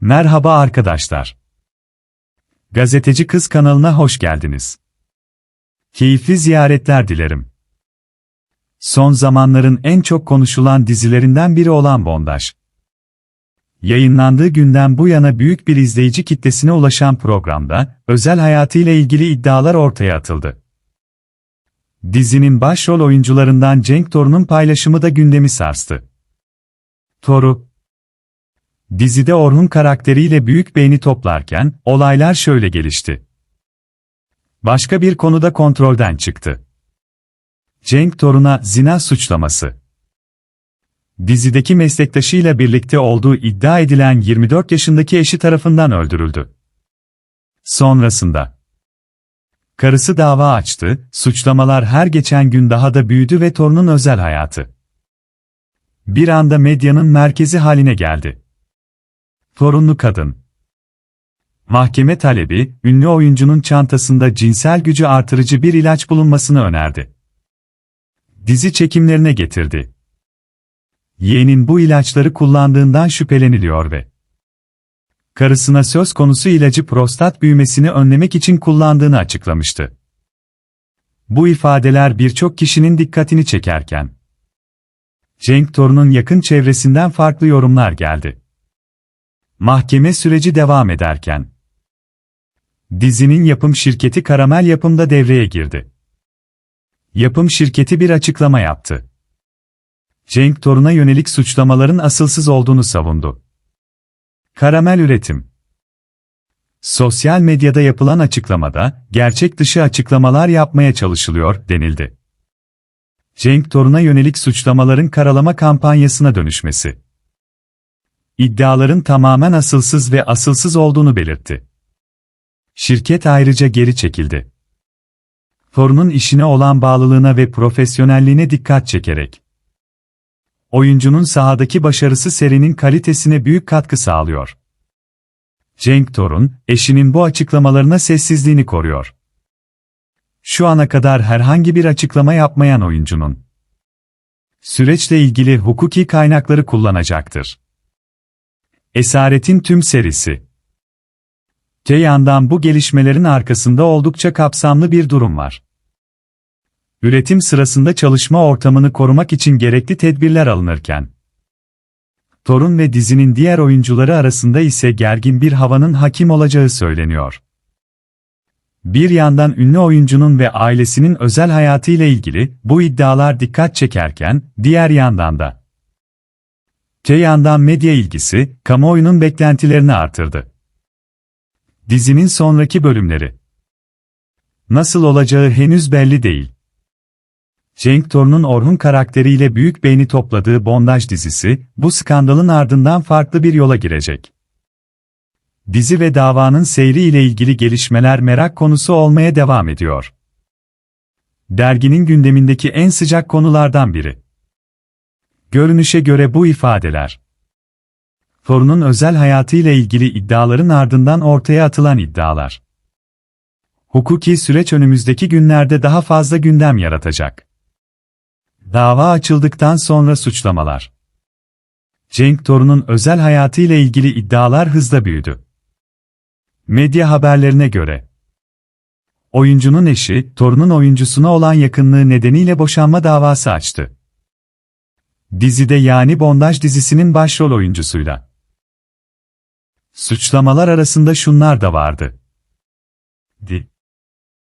Merhaba arkadaşlar. Gazeteci Kız kanalına hoş geldiniz. Keyifli ziyaretler dilerim. Son zamanların en çok konuşulan dizilerinden biri olan Bondaj. Yayınlandığı günden bu yana büyük bir izleyici kitlesine ulaşan programda, özel hayatıyla ilgili iddialar ortaya atıldı. Dizinin başrol oyuncularından Cenk Torun'un paylaşımı da gündemi sarstı. Toru, Dizide Orhun karakteriyle büyük beğeni toplarken, olaylar şöyle gelişti. Başka bir konuda kontrolden çıktı. Cenk Torun'a zina suçlaması. Dizideki meslektaşıyla birlikte olduğu iddia edilen 24 yaşındaki eşi tarafından öldürüldü. Sonrasında karısı dava açtı, suçlamalar her geçen gün daha da büyüdü ve torunun özel hayatı bir anda medyanın merkezi haline geldi. Torunlu kadın. Mahkeme talebi, ünlü oyuncunun çantasında cinsel gücü artırıcı bir ilaç bulunmasını önerdi. Dizi çekimlerine getirdi. Yeğenin bu ilaçları kullandığından şüpheleniliyor ve karısına söz konusu ilacı prostat büyümesini önlemek için kullandığını açıklamıştı. Bu ifadeler birçok kişinin dikkatini çekerken, Cenk Torun'un yakın çevresinden farklı yorumlar geldi. Mahkeme süreci devam ederken, dizinin yapım şirketi Karamel Yapım'da devreye girdi. Yapım şirketi bir açıklama yaptı. Cenk Torun'a yönelik suçlamaların asılsız olduğunu savundu. Karamel Üretim Sosyal medyada yapılan açıklamada, gerçek dışı açıklamalar yapmaya çalışılıyor, denildi. Cenk Torun'a yönelik suçlamaların karalama kampanyasına dönüşmesi. İddiaların tamamen asılsız ve asılsız olduğunu belirtti. Şirket ayrıca geri çekildi. Torun'un işine olan bağlılığına ve profesyonelliğine dikkat çekerek. Oyuncunun sahadaki başarısı serinin kalitesine büyük katkı sağlıyor. Cenk Torun, eşinin bu açıklamalarına sessizliğini koruyor. Şu ana kadar herhangi bir açıklama yapmayan oyuncunun süreçle ilgili hukuki kaynakları kullanacaktır. Esaretin tüm serisi Te yandan bu gelişmelerin arkasında oldukça kapsamlı bir durum var. Üretim sırasında çalışma ortamını korumak için gerekli tedbirler alınırken, Torun ve dizinin diğer oyuncuları arasında ise gergin bir havanın hakim olacağı söyleniyor. Bir yandan ünlü oyuncunun ve ailesinin özel hayatıyla ilgili bu iddialar dikkat çekerken, diğer yandan da Te yandan medya ilgisi, kamuoyunun beklentilerini artırdı. Dizinin sonraki bölümleri Nasıl olacağı henüz belli değil. Cenk Torun'un Orhun karakteriyle büyük beğeni topladığı Bondaj dizisi, bu skandalın ardından farklı bir yola girecek. Dizi ve davanın seyri ile ilgili gelişmeler merak konusu olmaya devam ediyor. Derginin gündemindeki en sıcak konulardan biri. Görünüşe göre bu ifadeler. Torun'un özel hayatıyla ilgili iddiaların ardından ortaya atılan iddialar. Hukuki süreç önümüzdeki günlerde daha fazla gündem yaratacak. Dava açıldıktan sonra suçlamalar. Cenk Torun'un özel hayatıyla ilgili iddialar hızla büyüdü. Medya haberlerine göre, oyuncunun eşi, torunun oyuncusuna olan yakınlığı nedeniyle boşanma davası açtı. Dizide yani Bondaj dizisinin başrol oyuncusuyla. Suçlamalar arasında şunlar da vardı. Di.